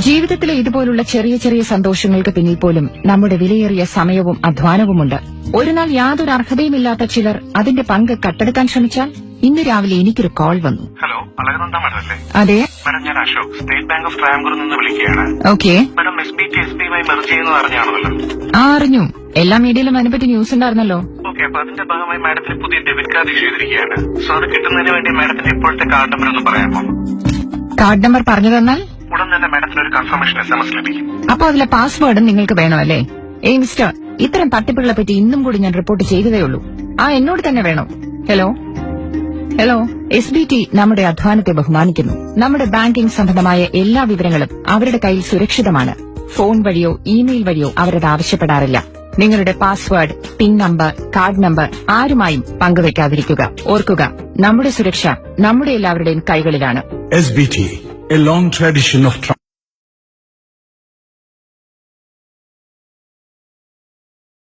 ജീവിതത്തിലെ ഇതുപോലുള്ള ചെറിയ ചെറിയ സന്തോഷങ്ങൾക്ക് പിന്നിൽ പോലും നമ്മുടെ വിലയേറിയ സമയവും അധ്വാനവുമുണ്ട്. ഒരുനാൾ യാതൊരു അർഹതയുമില്ലാത്ത ചിലർ അതിന്റെ പങ്ക് കട്ടെടുക്കാൻ ശ്രമിച്ചാൽ ഇന്ന് രാവിലെ എനിക്കൊരു കോൾ വന്നു. ഹലോ അളകനന്ദ മാഡം അല്ലേ അതെ. മാഡം ഞാൻ അശോക് സ്റ്റേറ്റ് ബാങ്ക് ഓഫ് ട്രയാങ്കൂറിൽ നിന്ന് വിളിക്കുകയാണ്. Okay. Madam S B T S B Y merge ചെയ്യുന്നത് അറിഞ്ഞാണല്ലോ. ആ അറിഞ്ഞു. എല്ലാ മീഡിയയിലും അതിനെപ്പറ്റി ന്യൂസ് ഉണ്ടായിരുന്നല്ലോ. ഓക്കെ അപ്പൊ അതിന്റെ ഭാഗമായി മാഡത്തിന് പുതിയ ഡെബിറ്റ് കാർഡ് ഇഷ്യൂ ചെയ്തിരിക്കുകയാണ്. സോ അത് കിട്ടുന്നതിന് വേണ്ടി മാഡത്തിന്റെ ഇപ്പോഴത്തെ കാർഡ് നമ്പർ ഒന്ന് പറയാമോ? കാർഡ് നമ്പർ പറഞ്ഞു തന്നാൽ കൺഫർമേഷൻ എസ് എം എസ് ലഭിക്കും. അപ്പൊ അതിലെ പാസ്വേഡും നിങ്ങൾക്ക് വേണമല്ലേ? അല്ലേ ഏയ് മിസ്റ്റർ ഇത്തരം തട്ടിപ്പുകളെ പറ്റി ഇന്നും കൂടി ഞാൻ റിപ്പോർട്ട് ചെയ്തതേ ഉള്ളൂ. ആ എന്നോട് തന്നെ വേണം. Hello hello S B T നമ്മുടെ അധ്വാനത്തെ ബഹുമാനിക്കുന്നു. നമ്മുടെ ബാങ്കിംഗ് സംബന്ധമായ എല്ലാ വിവരങ്ങളും അവരുടെ കയ്യിൽ സുരക്ഷിതമാണ്. ഫോൺ വഴിയോ ഇമെയിൽ വഴിയോ അവരത് ആവശ്യപ്പെടാറില്ല. നിങ്ങളുടെ password PIN number card number ആരുമായും പങ്കുവയ്ക്കാതിരിക്കുക ഓർക്കുക നമ്മുടെ സുരക്ഷ നമ്മുടെ എല്ലാവരുടെയും കൈകളിലാണ്. S B T a long tradition of